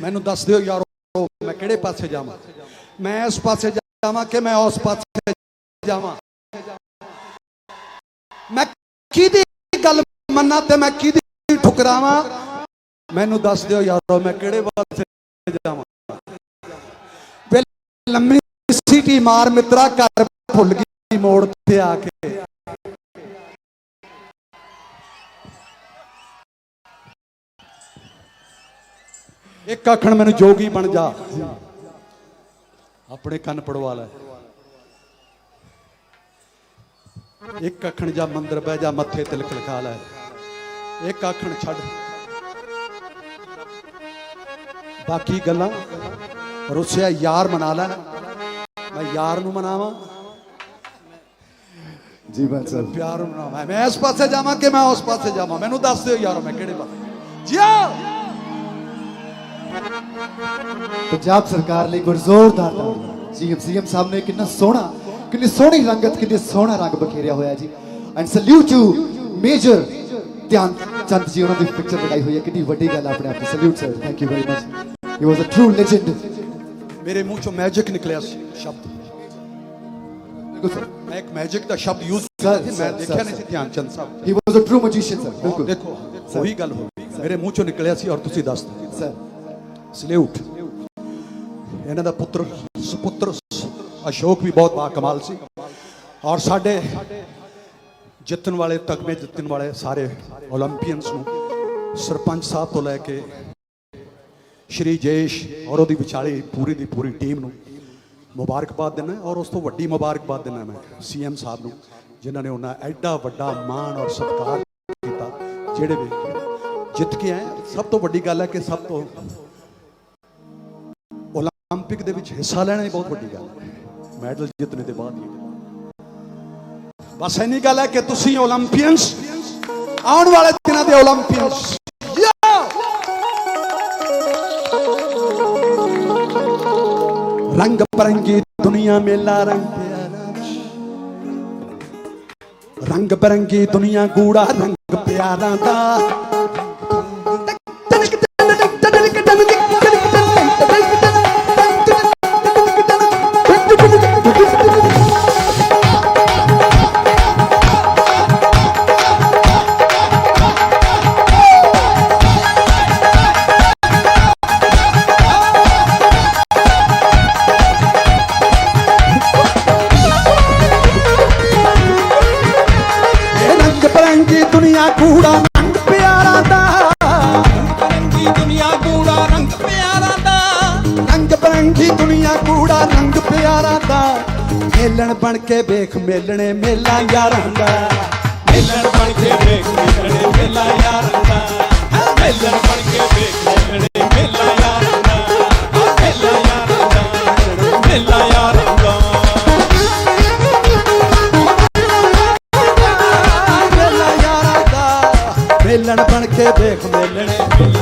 ਮੈਨੂੰ ਦੱਸ ਦਿਓ ਯਾਰੋ, ਮੈਂ ਕਿਹੜੇ ਪਾਸੇ ਜਾਵਾਂ? ਮੈਂ ਇਸ ਪਾਸੇ ਜਾਵਾਂ ਕਿ ਮੈਂ ਉਸ ਪਾਸੇ ਜਾਵਾਂ? ਮੈਂ ਕਿਹਦੀ ਗੱਲ ਮੰਨਾਂ ਤੇ ਮੈਂ ਕਿਹਦੀ ਠੁਕਰਾਵਾਂ? ਮੈਨੂੰ ਦੱਸ ਦਿਓ ਯਾਰੋ, ਮੈਂ ਕਿਹੜੇ ਪਾਸੇ ਜਾਵਾਂ? ਵੇ ਲੰਮੀ ਸਿਟੀ ਮਾਰ ਮਿੱਤਰਾ, ਘਰ ਭੁੱਲ ਗਈ ਮੋੜ ਤੇ ਆ ਕੇ। ਇੱਕ ਆਖਣ ਮੈਨੂੰ ਜੋਗੀ ਬਣ ਜਾ। ਆਪਣੇ ਕੰਨ ਪੜਵਾ ਲੈ। ਇੱਕ ਆਖਣ ਜਾ ਮੰਦਰ ਬਹਿ ਜਾ ਮੱਥੇ ਤਿਲਕ ਲਗਾ ਲੈ। ਇੱਕ ਆਖਣ ਛੱਡ। ਬਾਕੀ ਗੱਲਾਂ ਰੁੱਸਿਆ ਯਾਰ ਮਨਾ ਲੈ। ਮੈਂ ਯਾਰ ਨੂੰ ਮਨਾਵਾਂ। ਜੀ ਬਾਤ ਸਾਹਿਬ। ਪਿਆਰ ਨੂੰ ਮਨਾਵਾਂ। ਮੈਂ ਇਸ ਪਾਸੇ ਜਾਵਾਂ ਕਿ ਮੈਂ ਉਸ ਪਾਸੇ ਜਾਵਾਂ? ਮੈਨੂੰ ਦੱਸ ਦਿਓ ਯਾਰੋ ਮੈਂ ਕਿਹੜੇ ਪਾਸੇ। ਜਿਆ ਪੰਜਾਬ ਸਰਕਾਰ ਲਈ ਗੁਰਜ਼ੋਰਦਾਰ ਤਾੜੀਆਂ ਸੀਐਮ ਸੀਐਮ ਸਾਹਿਬ ਨੇ ਕਿੰਨਾ ਸੋਹਣਾ ਕਿੰਨੀ ਸੋਹਣੀ ਰੰਗਤ ਕਿੰਨੇ ਸੋਹਣਾ ਰੰਗ ਬਖੇਰਿਆ ਹੋਇਆ ਜੀ। ਐਂਡ ਸਲੂਟ ਟੂ ਮੇਜਰ ਧਿਆਨ ਚੰਦ ਜੀ ਉਹਨਾਂ ਦੀ ਪਿਕਚਰ ਲਗਾਈ ਹੋਈ ਹੈ। ਕਿੰਨੀ ਵੱਡੀ ਗੱਲ ਆਪਣੇ ਆਪ salute sir thank you very much he was a true legend ਮੇਰੇ ਮੂੰਹ ਚੋਂ ਮੈਜਿਕ ਨਿਕਲਿਆ ਸੀ ਸ਼ਬਦ। ਮੈਂ ਇੱਕ ਮੈਜਿਕ ਦਾ ਸ਼ਬਦ ਯੂਜ਼ ਕੀਤਾ ਸੀ ਮੈਂ ਦੇਖਿਆ ਨਹੀਂ ਸੀ. ਧਿਆਨ ਚੰਦ ਸਾਹਿਬ ਹੀ was a true magician sir ਬਿਲਕੁਲ। ਦੇਖੋ ਉਹੀ ਗੱਲ ਹੋ ਗਈ। ਮੇਰੇ ਮੂੰਹ ਚੋਂ ਨਿਕਲਿਆ ਸੀ ਔਰ ਤੁਸੀਂ ਦੱਸ ਸਰ ਸਲੇਊਟ ਇਹਨਾਂ ਦਾ ਪੁੱਤਰ ਸੁਪੁੱਤਰ ਅਸ਼ੋਕ ਵੀ ਬਹੁਤ ਬਾ ਕਮਾਲ ਸੀ। ਔਰ ਸਾਡੇ ਜਿੱਤਣ ਵਾਲੇ, ਤਗਮੇ ਜਿੱਤਣ ਵਾਲੇ ਸਾਰੇ 올림픽ੀਅਨਸ ਨੂੰ ਸਰਪੰਚ ਸਾਹਿਬ ਤੋਂ ਲੈ ਕੇ ਸ਼੍ਰੀ ਜੇਸ਼ ਔਰ ਉਹਦੀ ਵਿਚਾਲੀ ਪੂਰੀ ਦੀ ਪੂਰੀ ਟੀਮ ਨੂੰ ਮੁਬਾਰਕਬਾਦ ਦਿੰਦਾ ਔਰ ਉਸ ਤੋਂ ਵੱਡੀ ਮੁਬਾਰਕਬਾਦ ਦਿੰਦਾ ਮੈਂ ਸੀਐਮ ਸਾਹਿਬ ਨੂੰ, ਜਿਨ੍ਹਾਂ ਨੇ ਉਹਨਾਂ ਐਡਾ ਵੱਡਾ ਮਾਣ ਔਰ ਸਤਿਕਾਰ ਕੀਤਾ, ਜਿਹੜੇ ਵੀ ਜਿੱਤ ਕੇ ਆਏ। ਸਭ ਤੋਂ ਵੱਡੀ ਗੱਲ ਹੈ ਕਿ ਸਭ ਤੋਂ 올림픽 ਦੇ ਵਿੱਚ ਹਿੱਸਾ ਲੈਣਾ ਹੀ ਬਹੁਤ ਵੱਡੀ ਗੱਲ ਹੈ। ਮੈਡਲ ਜਿੱਤਣੇ ਦੇ ਬਾਅਦ ਬਸ ਇੰਨੀ ਗੱਲ ਹੈ ਕਿ ਤੁਸੀਂ 올림ਪੀਅਨਸ ਆਉਣ ਵਾਲੇ ਦਿਨਾਂ ਦੇ 올림ਪੀਅਨਸ रंग बिरंगी दुनिया में ला रंग रंग बिरंगी दुनिया गूड़ा रंग प्यारा दा ਗੂੜਾ ਰੰਗ ਪਿਆਰਾਂ ਦਾ। ਰੰਗੀ ਦੁਨੀਆ ਗੂੜਾ ਰੰਗ ਪਿਆਰਾਂ ਦਾ। ਰੰਗ ਬਰੰਗੀ ਦੁਨੀਆ ਗੂੜਾ ਰੰਗ ਪਿਆਰਾਂ ਦਾ। ਮੇਲਣ ਬਣ ਕੇ ਵੇਖ ਮੇਲਣੇ ਮੇਲਾ ਯਾਰਾਂ ਦਾ। ਮੇਲਣ ਬਣ ਕੇ ਵੇਖ ਮੇਲਣੇ ਮੇਲਾ ਯਾਰਾਂ ਦਾ। ਮੇਲਣ ਬਣ ਮੇਲਣ ਬਣ ਕੇ ਵੇਖ ਮੇਲਣੇ।